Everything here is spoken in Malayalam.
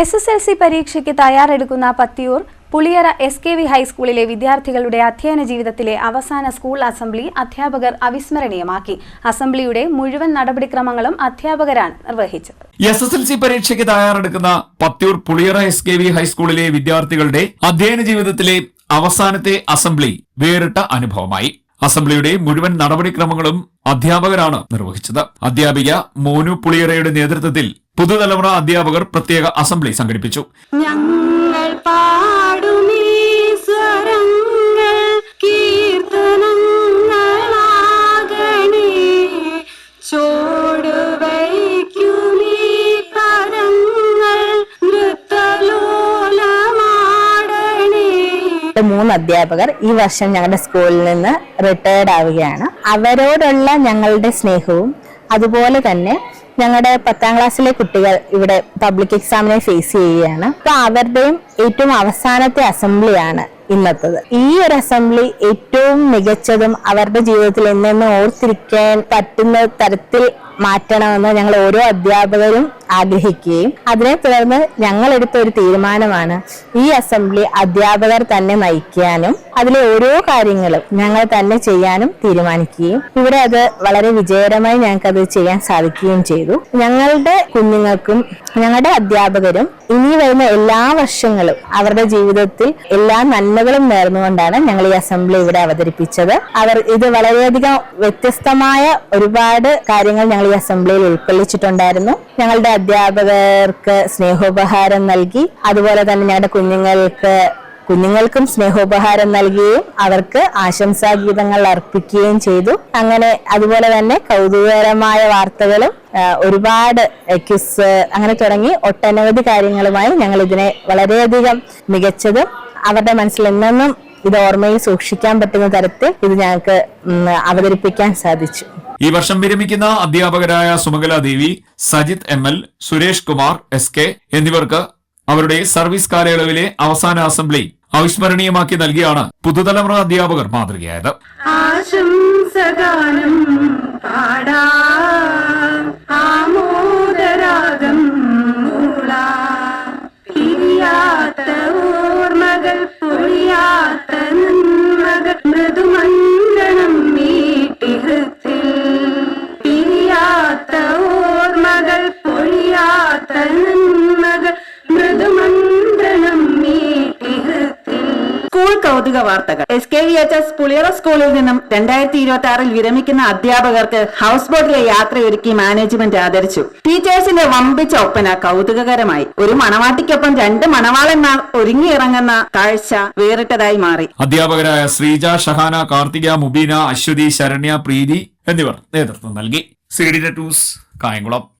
എസ് എസ് എൽ സി പരീക്ഷയ്ക്ക് തയ്യാറെടുക്കുന്ന Pathiyoor Puliyara S K V ഹൈസ്കൂളിലെ വിദ്യാർത്ഥികളുടെ അധ്യയന ജീവിതത്തിലെ അവസാന സ്കൂൾ അസംബ്ലി അധ്യാപകർ അവിസ്മരണീയമാക്കി. അസംബ്ലിയുടെ മുഴുവൻ നടപടിക്രമങ്ങളും അധ്യാപകരാണ് നിർവഹിച്ചത്. എസ് എസ് എൽ സി പരീക്ഷയ്ക്ക് തയ്യാറെടുക്കുന്ന Pathiyoor Puliyara S K V ഹൈസ്കൂളിലെ വിദ്യാർത്ഥികളുടെ അധ്യയന ജീവിതത്തിലെ അവസാനത്തെ അസംബ്ലി വേറിട്ട അനുഭവമായി. അസംബ്ലിയുടെ മുഴുവൻ നടപടിക്രമങ്ങളും അധ്യാപകരാണ് നിർവഹിച്ചത്. അധ്യാപിക മോനു പുളിയറയുടെ നേതൃത്വത്തിൽ പുതുതലമുറ അധ്യാപകർ പ്രത്യേക അസംബ്ലി സംഘടിപ്പിച്ചു. ഞങ്ങൾ പാടുമീ സ്വരങ്ങൾ കീർത്തനങ്ങളാകണേ. മൂന്ന് അധ്യാപകർ ഈ വർഷം ഞങ്ങളുടെ സ്കൂളിൽ നിന്ന് റിട്ടയർഡ് ആവുകയാണ്. അവരോടുള്ള ഞങ്ങളുടെ സ്നേഹവും അതുപോലെ തന്നെ ഞങ്ങളുടെ പത്താം ക്ലാസ്സിലെ കുട്ടികൾ ഇവിടെ പബ്ലിക് എക്സാമിനെ ഫേസ് ചെയ്യുകയാണ്. അപ്പൊ അവരുടെയും ഏറ്റവും അവസാനത്തെ അസംബ്ലിയാണ് ഇന്നത്തത്. ഈ ഒരു അസംബ്ലി ഏറ്റവും മികച്ചതും അവരുടെ ജീവിതത്തിൽ എന്നെന്നും ഓർത്തിരിക്കാൻ പറ്റുന്ന തരത്തിൽ മാറ്റണമെന്ന് ഞങ്ങൾ ഓരോ അധ്യാപകരും ആഗ്രഹിക്കുകയും അതിനെ തുടർന്ന് ഞങ്ങൾ എടുത്ത ഒരു തീരുമാനമാണ് ഈ അസംബ്ലി അധ്യാപകർ തന്നെ നയിക്കാനും അതിലെ ഓരോ കാര്യങ്ങളും ഞങ്ങൾ തന്നെ ചെയ്യാനും തീരുമാനിക്കുകയും ഇവിടെ അത് വളരെ വിജയകരമായി അത് ചെയ്യാൻ സാധിക്കുകയും ചെയ്തു. ഞങ്ങളുടെ കുഞ്ഞുങ്ങൾക്കും ഞങ്ങളുടെ അധ്യാപകരും ഇനി വരുന്ന എല്ലാ വർഷങ്ങളും അവരുടെ ജീവിതത്തിൽ എല്ലാ നന്മകളും നേർന്നുകൊണ്ടാണ് ഞങ്ങൾ ഈ അസംബ്ലി ഇവിടെ അവതരിപ്പിച്ചത്. അവർ ഇത് വളരെയധികം വ്യത്യസ്തമായ ഒരുപാട് കാര്യങ്ങൾ ഞങ്ങൾ അസംബ്ലിയിൽ ഉൾക്കൊള്ളിച്ചിട്ടുണ്ടായിരുന്നു. ഞങ്ങളുടെ അധ്യാപകർക്ക് സ്നേഹോപഹാരം നൽകി അതുപോലെ തന്നെ ഞങ്ങളുടെ കുഞ്ഞുങ്ങൾക്ക് കുഞ്ഞുങ്ങൾക്കും സ്നേഹോപഹാരം നൽകുകയും അവർക്ക് ആശംസാ ഗീതങ്ങൾ അർപ്പിക്കുകയും ചെയ്തു. അങ്ങനെ അതുപോലെ തന്നെ കൗതുകകരമായ വാർത്തകളും ഒരുപാട് ക്യുസ് അങ്ങനെ തുടങ്ങി ഒട്ടനവധി കാര്യങ്ങളുമായി ഞങ്ങൾ ഇതിനെ വളരെയധികം മികച്ചതും അവരുടെ മനസ്സിൽ എന്നെന്നും ഇത് ഓർമ്മയിൽ സൂക്ഷിക്കാൻ പറ്റുന്ന തരത്തിൽ ഇത് ഞങ്ങൾക്ക് അവതരിപ്പിക്കാൻ സാധിച്ചു. ഈ വർഷം വിരമിക്കുന്ന അധ്യാപകരായ Sumangala Devi Sajith M L Suresh Kumar S K എന്നിവർക്ക് അവരുടെ സർവീസ് കാലയളവിലെ അവസാന അസംബ്ലി അവിസ്മരണീയമാക്കി നൽകിയാണ് പുതുതലമുറ അധ്യാപകർ മാതൃകയായത്. ആമോദരാഗം ഓർമ്മകൾ പൊഴിയാത്ത നന്മകൾ മൃദുമന്ദനം നീട്ടി സ്കൂൾ കൗതുക വാർത്തകൾ. S K V H S Puliyara സ്കൂളിൽ നിന്നും രണ്ടായിരത്തി ഇരുപത്തി ആറിൽ വിരമിക്കുന്ന അധ്യാപകർക്ക് ഹൗസ് ബോട്ടിലെ യാത്രയൊരുക്കി മാനേജ്മെന്റ് ആദരിച്ചു. ടീച്ചേഴ്സിന്റെ വമ്പിച്ച ഒപ്പന കൗതുകകരമായി. ഒരു മണവാട്ടിക്കൊപ്പം രണ്ട് മണവാളന്മാർ ഒരുങ്ങിയിറങ്ങുന്ന കാഴ്ച വേറിട്ടതായി മാറി. അധ്യാപകരായ ശ്രീജ ഷഹാന കാർത്തിക മുബീന അശ്വതി ശരണ്യ പ്രീതി എന്നിവർ നേതൃത്വം നൽകി. C D news Kayamkulam.